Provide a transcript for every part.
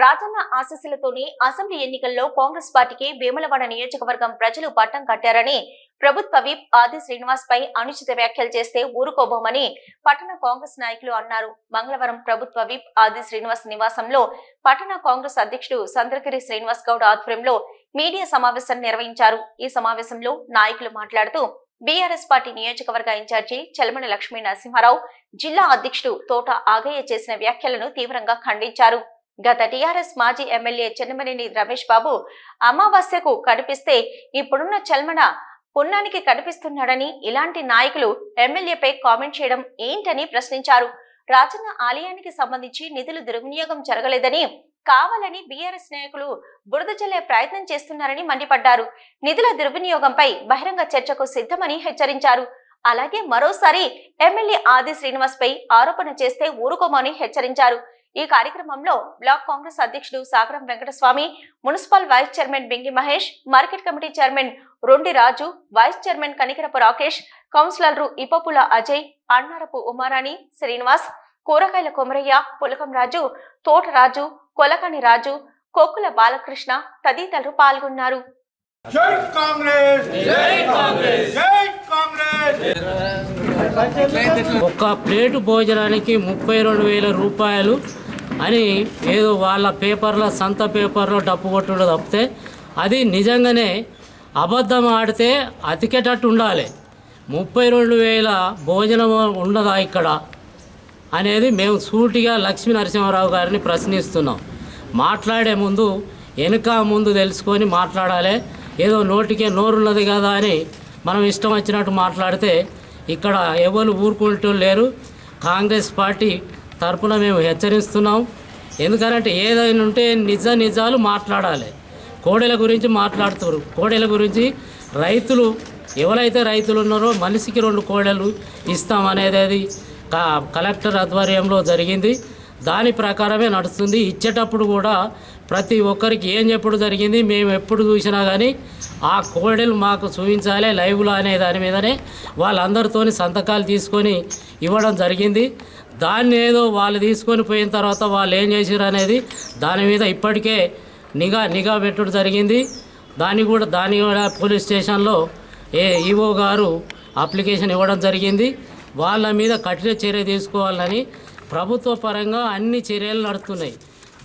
Rajanna ఆశీస్సులతోనే assembly ఎన్నికల్లో కాంగ్రెస్ పార్టీకి వేములవాడ నియోజకవర్గం ప్రజలు పట్టం కట్టారని ప్రభుత్వ విప్ ఆది శ్రీనివాస్ పై అనుచిత వ్యాఖ్యలు చేస్తే ఊరుకోబోమని పట్టణ కాంగ్రెస్ నాయకులు అన్నారు. మంగళవారం ప్రభుత్వ విప్ ఆది శ్రీనివాస్ నివాసంలో పట్టణ కాంగ్రెస్ అధ్యక్షుడు చంద్రగిరి శ్రీనివాస్ గౌడ్ ఆధ్వర్యంలో మీడియా సమావేశం నిర్వహించారు. ఈ సమావేశంలో నాయకులు మాట్లాడుతూ బీఆర్ఎస్ పార్టీ నియోజకవర్గ ఇన్ఛార్జి చలమల లక్ష్మీ నరసింహారావు జిల్లా అధ్యక్షుడు తోట ఆగయ్య చేసిన వ్యాఖ్యలను తీవ్రంగా ఖండించారు. గత టీఆర్ఎస్ మాజీ ఎమ్మెల్యే చెన్నమనేని రమేష్ బాబు అమావాస్యకు కనిపిస్తే ఇప్పుడున్న చల్మన పున్నానికి కనిపిస్తున్నాడని ఇలాంటి నాయకులు ఎమ్మెల్యేపై కామెంట్ చేయడం ఏంటని ప్రశ్నించారు. రాజన్న ఆలయానికి సంబంధించి నిధులు దుర్వినియోగం జరగలేదని కావాలని బీఆర్ఎస్ నాయకులు బురద జల్లే ప్రయత్నం చేస్తున్నారని మండిపడ్డారు. నిధుల దుర్వినియోగంపై బహిరంగ చర్చకు సిద్ధమని హెచ్చరించారు. అలాగే మరోసారి ఎమ్మెల్యే ఆది శ్రీనివాస్ పై ఆరోపణ చేస్తే ఊరుకోమని హెచ్చరించారు. ఈ కార్యక్రమంలో బ్లాక్ కాంగ్రెస్ అధ్యక్షుడు Sagaram Venkataswamy municipal vice chairman Bingi Mahesh market committee chairman Rondi Raju vice chairman Kanikarapu Rakesh కౌన్సిలర్లు ఇపపుల అజయ్ అన్నారపు ఉమారాణి శ్రీనివాస్ కూరగాయల కొమరయ్య పులకం రాజు తోటరాజు కొలకని రాజు కొక్కుల బాలకృష్ణ తదితరులు పాల్గొన్నారు. జై కాంగ్రెస్! జై కాంగ్రెస్! జై కాంగ్రెస్! ఒక్క ప్లేటు భోజనానికి ముప్పై రెండు వేల రూపాయలు అని ఏదో వాళ్ళ పేపర్లో సంత పేపర్లో డప్పు కొట్టుడు తప్పితే అది నిజంగానే అబద్ధం ఆడితే అతికేటట్టు ఉండాలి. ముప్పై రెండు వేల భోజనం ఉండదా ఇక్కడ? అనేది మేము సూటిగా లక్ష్మీ నరసింహారావు గారిని ప్రశ్నిస్తున్నాం. మాట్లాడే ముందు వెనుక ముందు తెలుసుకొని మాట్లాడాలి. ఏదో నోటికే నోరున్నది కదా అని మనం ఇష్టం వచ్చినట్టు మాట్లాడితే ఇక్కడ ఎవరు ఊరుకుంటూ లేరు. కాంగ్రెస్ పార్టీ తరపున మేము హెచ్చరిస్తున్నాం. ఎందుకంటే ఏదైనా ఉంటే నిజ నిజాలు మాట్లాడాలి. కోడెల గురించి మాట్లాడుతారు. కోడెల గురించి రైతులు ఎవరైతే రైతులు ఉన్నారో మనిషికి రెండు కోడెలు ఇస్తామనేది అది కలెక్టర్ ఆధ్వర్యంలో జరిగింది. దాని ప్రకారమే నడుస్తుంది. ఇచ్చేటప్పుడు కూడా ప్రతి ఒక్కరికి ఏం చెప్పుడు జరిగింది మేము ఎప్పుడు చూసినా కానీ ఆ కోడెలు మాకు చూపించాలి లైవ్లో అనే దాని మీదనే వాళ్ళందరితోని సంతకాలు తీసుకొని ఇవ్వడం జరిగింది. దాన్ని ఏదో వాళ్ళు తీసుకొని పోయిన తర్వాత వాళ్ళు ఏం చేసారు అనేది దాని మీద ఇప్పటికే నిఘా నిఘా పెట్టడం జరిగింది. దాన్ని కూడా దాని కూడా పోలీస్ స్టేషన్లో ఏ ఈఓ గారు అప్లికేషన్ ఇవ్వడం జరిగింది. వాళ్ళ మీద కఠిన చర్య తీసుకోవాలని ప్రభుత్వ పరంగా అన్ని చర్యలు నడుస్తున్నాయి.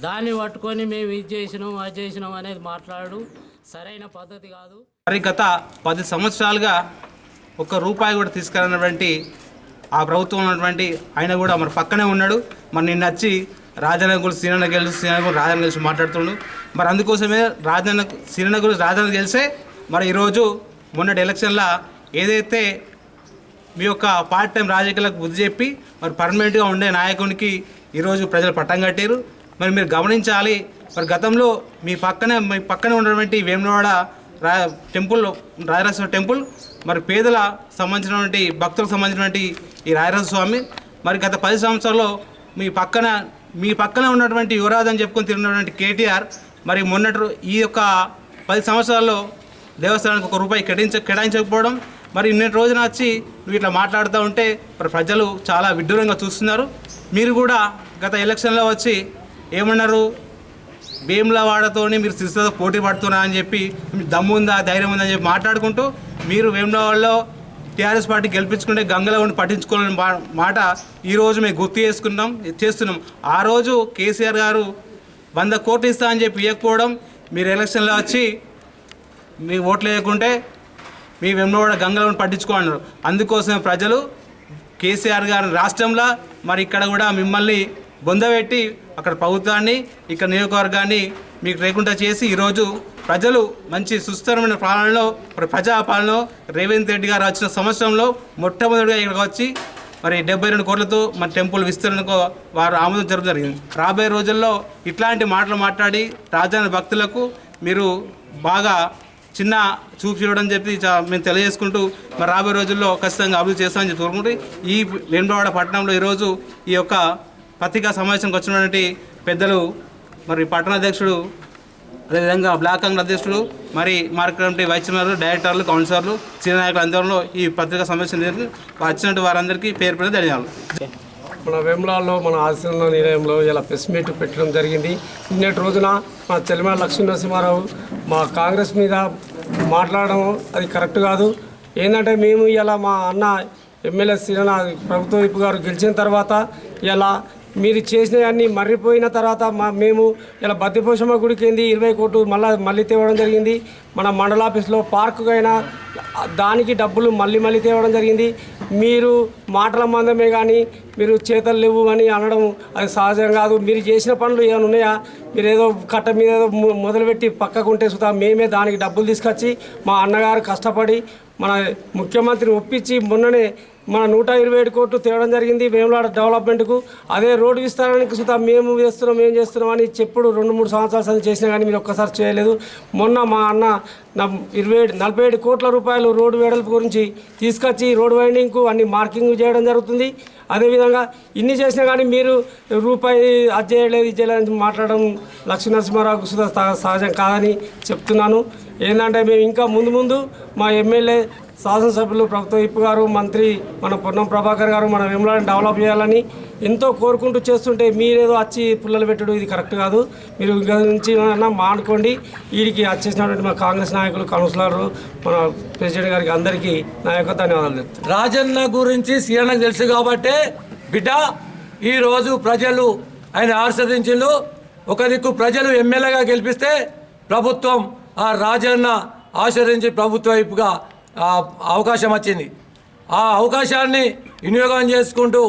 దాన్ని పట్టుకొని మేము ఇది చేసినాం అది చేసినాం అనేది మాట్లాడు. సరైన పద్ధతి కాదు. మరి గత పది సంవత్సరాలుగా ఒక్క రూపాయి కూడా తీసుకురానటువంటి ఆ ప్రభుత్వం ఉన్నటువంటి ఆయన కూడా మరి పక్కనే ఉన్నాడు. మరి నిన్న వచ్చి రాజన్న గురించి సీనన్న గెలిచి సీనన్న గురించి రాజన్న గెలిచి మాట్లాడుతుండు. మరి అందుకోసమే రాజన్న సీనన్న గురించి రాజన్న గెలిస్తే మరి ఈరోజు మొన్నటి ఎలక్షన్లో ఏదైతే మీ యొక్క పార్ట్ టైం రాజకీయాలకు బుద్ధి చెప్పి మరి పర్మనెంట్గా ఉండే నాయకునికి ఈరోజు ప్రజలు పట్టం కట్టారు మరి మీరు గమనించాలి మరి గతంలో మీ పక్కనే మీ పక్కనే ఉన్నటువంటి వేములవాడ రా టెంపుల్ రాజరాజేశ్వర టెంపుల్ మరి పేదల సంబంధించినటువంటి భక్తులకు సంబంధించినటువంటి ఈ రాయరాజ స్వామి మరి గత పది సంవత్సరాల్లో మీ పక్కన మీ పక్కన ఉన్నటువంటి యువరాజు అని చెప్పుకొని తిరిగినటువంటి కేటీఆర్ మరి మొన్నటి ఈ యొక్క పది సంవత్సరాల్లో దేవస్థానానికి ఒక రూపాయి కేటాయించ కేటాయించకపోవడం మరి నిన్నటి రోజున వచ్చి నువ్వు ఇట్లా మాట్లాడుతూ ఉంటే మరి ప్రజలు చాలా విడ్డూరంగా చూస్తున్నారు. మీరు కూడా గత ఎలక్షన్లో వచ్చి ఏమన్నారు? వేములవాడతోని మీరు సిరిసిలో పోటీ పడుతున్నా అని చెప్పి దమ్ముందా దమ్ము ఉందా ధైర్యం ఉందా అని చెప్పి మాట్లాడుకుంటూ మీరు వేములవాడలో టీఆర్ఎస్ పార్టీ గెలిపించుకుంటే గంగలో ఉండి పట్టించుకోవాలని మా- మాట ఈరోజు మేము గుర్తు చేసుకున్నాం చేస్తున్నాం. ఆ రోజు కేసీఆర్ గారు వంద కోట్లు ఇస్తా అని చెప్పి ఇవ్వకపోవడం మీరు ఎలక్షన్లో వచ్చి మీ ఓట్లు వేయకుంటే మీ వెమ్లవాడ గంగలో పట్టించుకోన్నారు అందుకోసమే ప్రజలు కేసీఆర్ గారి రాష్ట్రంలో మరి ఇక్కడ కూడా మిమ్మల్ని బొందబెట్టి అక్కడ ప్రభుత్వాన్ని ఇక్కడ నియోజకవర్గాన్ని మీకు లేకుండా చేసి ఈరోజు ప్రజలు మంచి సుస్థిరమైన పాలనలో మరి ప్రజా పాలనలో రేవంత్ రెడ్డి గారు వచ్చిన సంవత్సరంలో మొట్టమొదటిగా ఇక్కడికి వచ్చి మరి డెబ్బై రెండు కోట్లతో మన టెంపుల్ విస్తరణకు వారు ఆమోదం జరపడం జరిగింది. రాబోయే రోజుల్లో ఇట్లాంటి మాటలు మాట్లాడి రాజధాని భక్తులకు మీరు బాగా చిన్న చూపు చూడడం చెప్పి చా- మేము తెలియజేసుకుంటూ మరి రాబోయే రోజుల్లో ఖచ్చితంగా అభివృద్ధి చేస్తామని చెప్పి కోరుకుంటూ ఈ వేణువాడ పట్టణంలో ఈరోజు ఈ యొక్క పత్రికా సమావేశంకి వచ్చినటువంటి పెద్దలు మరి పట్టణాధ్యక్షుడు అదేవిధంగా బ్లాక్ కాంగ్రెస్ అధ్యక్షుడు మరి మార్కెట్ కమిటీ వైస్ చైర్మన్లు డైరెక్టర్లు కౌన్సిలర్లు సీనియర్ నాయకులు అందరిలో ఈ పత్రికా సమావేశం వచ్చినట్టు వారందరికీ పేరు పేరు ధన్యవాదాలు. మన వేములాల్లో మన ఆశీర్వాద నిలయంలో ఇలా ప్రెస్ మీట్ పెట్టడం జరిగింది. నిన్నటి రోజున మా చెల్లిమ లక్ష్మీ నరసింహారావు మా కాంగ్రెస్ మీద మాట్లాడడం అది కరెక్ట్ కాదు. ఏంటంటే మేము ఇలా మా అన్న ఎమ్మెల్యే శ్రీరణ ప్రభుత్వ వైపు గారు గెలిచిన తర్వాత ఇలా మీరు చేసినవన్నీ మర్రిపోయిన తర్వాత మా మేము ఇలా బద్దిపోషమ్మ గుడికి ఇరవై కోట్లు మళ్ళీ మళ్ళీ తేవడం జరిగింది. మన మండల ఆఫీస్లో పార్కు అయినా దానికి డబ్బులు మళ్ళీ మళ్ళీ తేవడం జరిగింది. మీరు మాటల మందమే కానీ మీరు చేతలు లేవు అని అనడం అది సహజం కాదు. మీరు చేసిన పనులు ఏమైనా ఉన్నాయా? మీరు ఏదో కట్ట మీద ఏదో మొదలుపెట్టి పక్కకుంటే సుతా మేమే దానికి డబ్బులు తీసుకొచ్చి మా అన్నగారు కష్టపడి మన ముఖ్యమంత్రిని ఒప్పించి మొన్ననే మన నూట ఇరవై ఏడు కోట్లు తేవడం జరిగింది వేములాడ డెవలప్మెంట్కు. అదే రోడ్డు విస్తారానికి సుతా మేము వేస్తున్నాం ఏం చేస్తున్నాం అని చెప్పుడు రెండు మూడు సంవత్సరాలు సంది చేసినా కానీ మీరు ఒక్కసారి చేయలేదు. మొన్న మా అన్న నా ఇరవై ఏడు నలభై ఏడు కోట్ల రూపాయలు రోడ్డు వెడల్పు గురించి తీసుకొచ్చి రోడ్డు వైండింగ్కు అన్ని మార్కింగ్ చేయడం జరుగుతుంది. అదేవిధంగా ఇన్ని చేసినా కానీ మీరు రూపాయి అది చేయలేదు ఇది చేయలేదు అని మాట్లాడడం లక్ష్మీ నరసింహారావు సుధా సహజం కాదని చెప్తున్నాను. ఏంటంటే మేము ఇంకా ముందు ముందు మా ఎమ్మెల్యే శాసనసభ్యులు ప్రభుత్వ ఇప్పు గారు మంత్రి మన పొన్నం ప్రభాకర్ గారు మన విమలాన్ని డెవలప్ చేయాలని ఎంతో కోరుకుంటూ చేస్తుంటే మీరేదో వచ్చి పుల్లలు పెట్టడం ఇది కరెక్ట్ కాదు. మీరు ఇంకా నుంచి మానుకోండి. వీడికి వచ్చేసినటువంటి మా కాంగ్రెస్ నాయకులు కౌన్సిలర్లు మన ప్రెసిడెంట్ గారికి అందరికీ నా యొక్క ధన్యవాదాలు రాజన్న గురించి సీఎంకు తెలుసు కాబట్టే బిడ్డ ఈరోజు ప్రజలు ఆయన ఆస్వాదించిండు ఒక దిక్కు ప్రజలు ఎమ్మెల్యేగా గెలిపిస్తే ప్రభుత్వం ఆ రాజన్న ఆశ్రయించి ప్రభుత్వ వైపుగా అవకాశం వచ్చింది. ఆ అవకాశాన్ని వినియోగం చేసుకుంటూ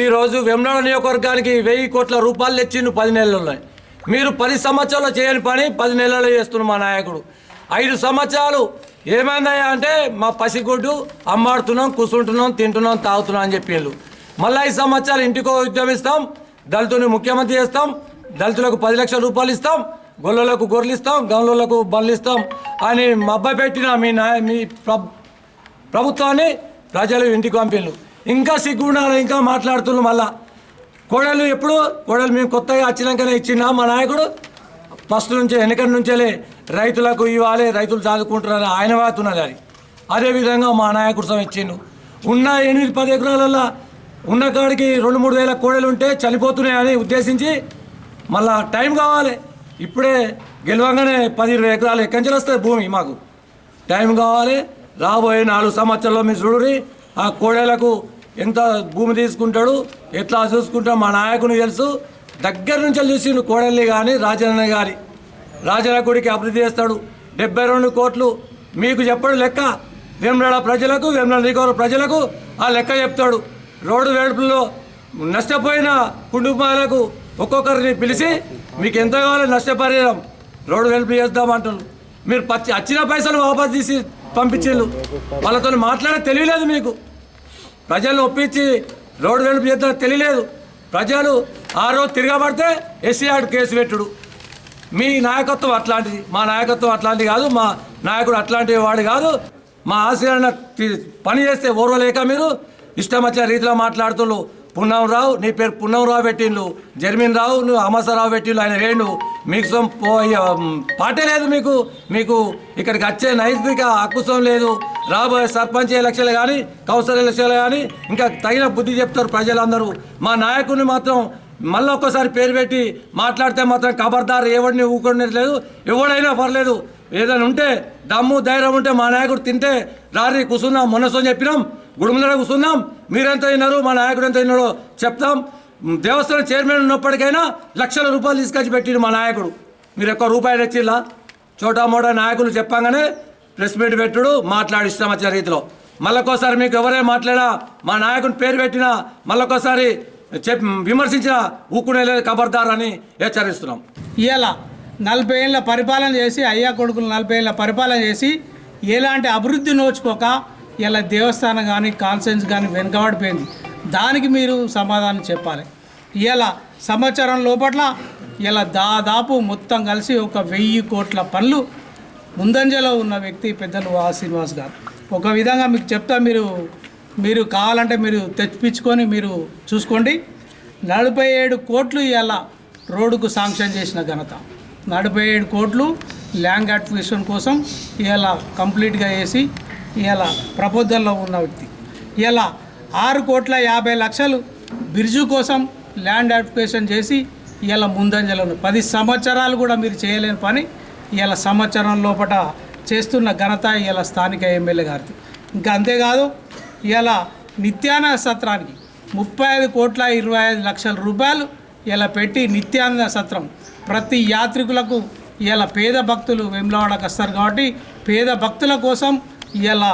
ఈరోజు వెమ్నాడ నియోజకవర్గానికి వెయ్యి కోట్ల రూపాయలు తెచ్చిండు పది నెలల్లో. మీరు పది సంవత్సరాలు చేయని పని పది నెలల్లో చేస్తున్నారు మా నాయకుడు. ఐదు సంవత్సరాలు ఏమైందయ్యా అంటే మా పసిగుడ్డు అమ్మాడుతున్నాం కూర్చుంటున్నాం తింటున్నాం తాగుతున్నాం అని చెప్పేళ్ళు. మళ్ళీ ఐదు సంవత్సరాలు ఇంటికో ఉద్యమం ఇస్తాం దళితుని ముఖ్యమంత్రి చేస్తాం దళితులకు పది లక్షల రూపాయలు ఇస్తాం గొల్లలకు గొర్రెలు ఇస్తాం బల్లిస్తాం ఇస్తాం అని మబ్బ పెట్టిన మీ నాయ మీ ప్రభుత్వాన్ని ప్రజలు ఇంటికి పంపిండ్రు. ఇంకా సిగ్గుండాలి ఇంకా మాట్లాడుతున్నారు మళ్ళా. కోడలు ఎప్పుడు కోడలు మేము కొత్తగా వచ్చినాకనే ఇచ్చినా మా నాయకుడు ఫస్ట్ నుంచే వెనకటి నుంచేలే రైతులకు ఇవ్వాలి రైతులు చదువుకుంటున్నారు ఆయన వాతున్నది అది. అదేవిధంగా మా నాయకుడు సమ ఇచ్చిండు. ఉన్న ఎనిమిది పది ఎకరాలలో ఉన్న కాడికి రెండు మూడు వేల కోడలు ఉంటే చనిపోతున్నాయని ఉద్దేశించి మళ్ళా టైం కావాలి. ఇప్పుడే గెలవంగానే పది ఇరవై ఎకరాలు ఎక్కడి నుంచి వస్తుంది భూమి మాకు? టైం కావాలి రాబోయే నాలుగు సంవత్సరాల్లో మీరు చూడురి ఆ కోడేలకు ఎంత భూమి తీసుకుంటాడు ఎట్లా చూసుకుంటాడు మా నాయకుని తెలుసు. దగ్గర నుంచి చూసిండు కోడల్ని కానీ రాజన్న గారి రాజన్న గుడికి అభివృద్ధి చేస్తాడు. డెబ్బై రెండు కోట్లు మీకు చెప్పడు లెక్క. వేమనాడ ప్రజలకు వేమనాడ నికోర ప్రజలకు ఆ లెక్క చెప్తాడు. రోడ్డు వేడుపుల్లో నష్టపోయిన కుటుంబాలకు ఒక్కొక్కరిని పిలిచి మీకు ఎంత కావాలి నష్టపరిహారం? రోడ్డు హెల్ప్ చేద్దాం అంటారు మీరు పచ్చి వచ్చిన పైసలు వాపస్ తీసి పంపించారు వాళ్ళతో మాట్లాడే తెలియలేదు మీకు. ప్రజలను ఒప్పించి రోడ్డు వెలుపు చేద్దాం తెలియలేదు. ప్రజలు ఆ రోజు తిరగబడితే ఎస్సీఆర్ కేసు పెట్టుడు. మీ నాయకత్వం అట్లాంటిది. మా నాయకత్వం అట్లాంటిది కాదు. మా నాయకుడు అట్లాంటి వాడు కాదు. మా ఆశయాన్ని పని చేస్తే ఓర్వలేక మీరు ఇష్టం వచ్చిన రీతిలో మాట్లాడుతున్నారు పున్నంరావు నీ పేరు పున్నంరావు పెట్టిండు. జర్మీన్ రావు నువ్వు అమసరావు పెట్టిండు ఆయన వేండు మీకు సొం పాటే లేదు మీకు. మీకు ఇక్కడికి వచ్చే నైతిక హక్కుసం లేదు. రాబోయే సర్పంచ్ ఎలక్షన్లు కానీ కౌన్సిల్ ఎలక్షన్లు కానీ ఇంకా తగిన బుద్ధి చెప్తారు ప్రజలందరూ. మా నాయకుడిని మాత్రం మళ్ళీ ఒక్కసారి పేరు పెట్టి మాట్లాడితే మాత్రం ఖబర్దారు ఎవడిని ఊకొనట్లేదు ఎవడైనా పర్లేదు. ఏదైనా ఉంటే దమ్ము ధైర్యం ఉంటే మా నాయకుడు తింటే రారి కూర్చున్నాం మొన్నసం చెప్పినాం గుడుముల కూర్చున్నాం మీరెంత అయినారు మా నాయకుడు ఎంత అయినాడో చెప్తాం. దేవస్థానం చైర్మన్ ఉన్నప్పటికైనా లక్షల రూపాయలు తీసుకొచ్చి పెట్టిండు మా నాయకుడు. మీరు ఎక్కువ రూపాయలు తెచ్చిల్లా చోటా మోటా నాయకులు చెప్పంగానే ప్రెస్ మీట్ పెట్టుడు మాట్లాడిస్తాం వచ్చే రీతిలో. మళ్ళొకసారి మీకు ఎవరే మాట్లాడా మా నాయకుని పేరు పెట్టినా మళ్ళొకసారి చెప్ విమర్శించిన ఊకునే లేదు ఖబర్దార్ అని హెచ్చరిస్తున్నాం. ఇవాళ నలభై ఏళ్ళ పరిపాలన చేసి అయ్యా కొడుకులు నలభై ఏళ్ళ పరిపాలన చేసి ఎలాంటి అభివృద్ధి నోచుకోక ఇలా దేవస్థానం కానీ కాన్సెన్స్ కానీ వెనుకబడిపోయింది. దానికి మీరు సమాధానం చెప్పాలి. ఇలా సంవత్సరం లోపట్ల ఇలా దాదాపు మొత్తం కలిసి ఒక వెయ్యి కోట్ల పనులు ముందంజలో ఉన్న వ్యక్తి పెద్దలు ఆ శ్రీనివాస్ గారు. ఒక విధంగా మీకు చెప్తా మీరు మీరు కావాలంటే మీరు తెప్పించుకొని మీరు చూసుకోండి. నలభై ఏడు కోట్లు ఇలా రోడ్డుకు శాంక్షన్ చేసిన ఘనత. నలభై ఏడు కోట్లు ల్యాండ్ అక్విజిషన్ కోసం ఇలా కంప్లీట్గా వేసి ఇలా ప్రపోజల్లో ఉన్న వ్యక్తి. ఇలా ఆరు కోట్ల యాభై లక్షలు బిర్జు కోసం ల్యాండ్ అప్లికేషన్ చేసి ఇలా ముందంజలను. పది సంవత్సరాలు కూడా మీరు చేయలేని పని ఇలా సంవత్సరం లోపల చేస్తున్న ఘనత ఇలా స్థానిక ఎమ్మెల్యే గారిది. ఇంకా అంతేకాదు ఇలా నిత్యాన్న సత్రానికి ముప్పై ఐదు కోట్ల ఇరవై ఐదు లక్షల రూపాయలు ఇలా పెట్టి నిత్యానంద సత్రం. ప్రతి యాత్రికులకు ఇలా పేద భక్తులు వెమ్లవాడకు వస్తారు కాబట్టి పేద భక్తుల కోసం ఇలా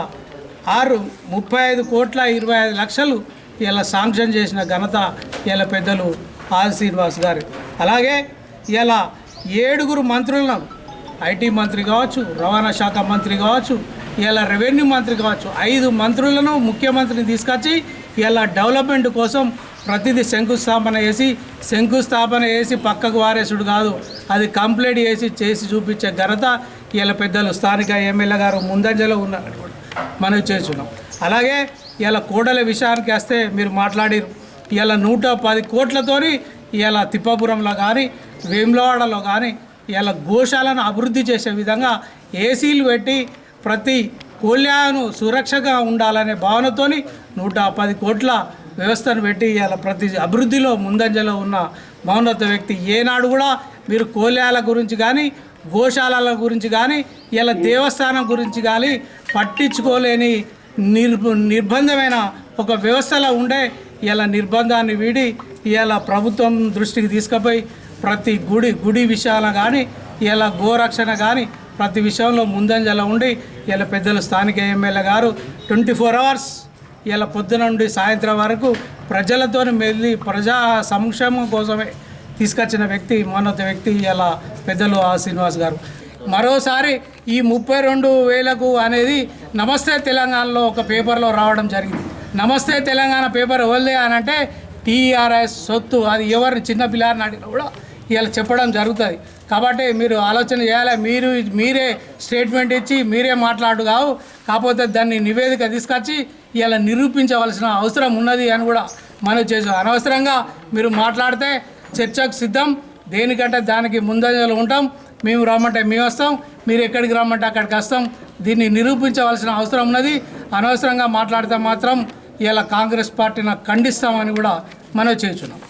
ఆరు ముప్పై ఐదు కోట్ల ఇరవై ఐదు లక్షలు ఇలా శాంక్షన్ చేసిన ఘనత ఇలా పెద్దలు ఆది శ్రీనివాస్ గారు. అలాగే ఇలా ఏడుగురు మంత్రులను ఐటీ మంత్రి కావచ్చు రవాణా శాఖ మంత్రి కావచ్చు ఇలా రెవెన్యూ మంత్రి కావచ్చు ఐదు మంత్రులను ముఖ్యమంత్రిని తీసుకొచ్చి ఇలా డెవలప్మెంట్ కోసం ప్రతిదీ శంకుస్థాపన చేసి శంకుస్థాపన చేసి పక్కకు వారేసుడు కాదు అది కంప్లీట్ చేసి చేసి చూపించే ఘనత ఇలా పెద్దలు స్థానిక ఎమ్మెల్యే గారు ముందంజలో ఉన్నారని కూడా మనం చేస్తున్నాం. అలాగే ఇలా కోడల విషయానికి వస్తే మీరు మాట్లాడిరు. ఇలా నూట పది కోట్లతోని ఇలా తిప్పాపురంలో కానీ వేములవాడలో కానీ ఇలా గోశాలను అభివృద్ధి చేసే విధంగా ఏసీలు పెట్టి ప్రతి కోళ్యాను సురక్షగా ఉండాలనే భావనతోని నూట పది కోట్ల వ్యవస్థను పెట్టి ఇలా ప్రతి అభివృద్ధిలో ముందంజలో ఉన్న మౌనత వ్యక్తి. ఏనాడు కూడా మీరు కోళ్యాల గురించి కానీ గోశాలల గురించి కానీ ఇలా దేవస్థానం గురించి కానీ పట్టించుకోలేని నిర్బ నిర్బంధమైన ఒక వ్యవస్థలో ఉండే ఇలా నిర్బంధాన్ని వీడి ఇలా ప్రభుత్వం దృష్టికి తీసుకుపోయి ప్రతి గుడి గుడి విషయాల కానీ ఇలా గోరక్షణ కానీ ప్రతి విషయంలో ముందంజలో ఉండి ఇలా పెద్దలు స్థానిక ఎమ్మెల్యే గారు ట్వంటీ ఫోర్ అవర్స్ ఇలా పొద్దున నుండి సాయంత్రం వరకు ప్రజలతో మెల్లి ప్రజా సంక్షేమం కోసమే తీసుకొచ్చిన వ్యక్తి మోన్నత వ్యక్తి ఇలా పెద్దలు ఆ శ్రీనివాస్ గారు. మరోసారి ఈ ముప్పై రెండు వేలకు అనేది నమస్తే తెలంగాణలో ఒక పేపర్లో రావడం జరిగింది. నమస్తే తెలంగాణ పేపర్ ఎవరిదే అని అంటే టీఆర్ఎస్ సొత్తు. అది ఎవరిని చిన్న పిల్లారిని అడిగినా కూడా ఇలా చెప్పడం జరుగుతుంది. కాబట్టి మీరు ఆలోచన చేయాలి. మీరు మీరే స్టేట్మెంట్ ఇచ్చి మీరే మాట్లాడు కావు కాకపోతే దాన్ని నివేదిక తీసుకొచ్చి ఇలా నిరూపించవలసిన అవసరం ఉన్నది అని కూడా మనం చేసాం అనవసరంగా మీరు మాట్లాడితే చర్చకు సిద్ధం. దేనికంటే దానికి ముందంజలు ఉంటాం. మేము రమ్మంటే మేము వస్తాం. మీరు ఎక్కడికి రమ్మంటే అక్కడికి వస్తాం. దీన్ని నిరూపించవలసిన అవసరం ఉన్నది. అనవసరంగా మాట్లాడితే మాత్రం ఇలా కాంగ్రెస్ పార్టీని ఖండిస్తామని కూడా మనం చేస్తున్నాం.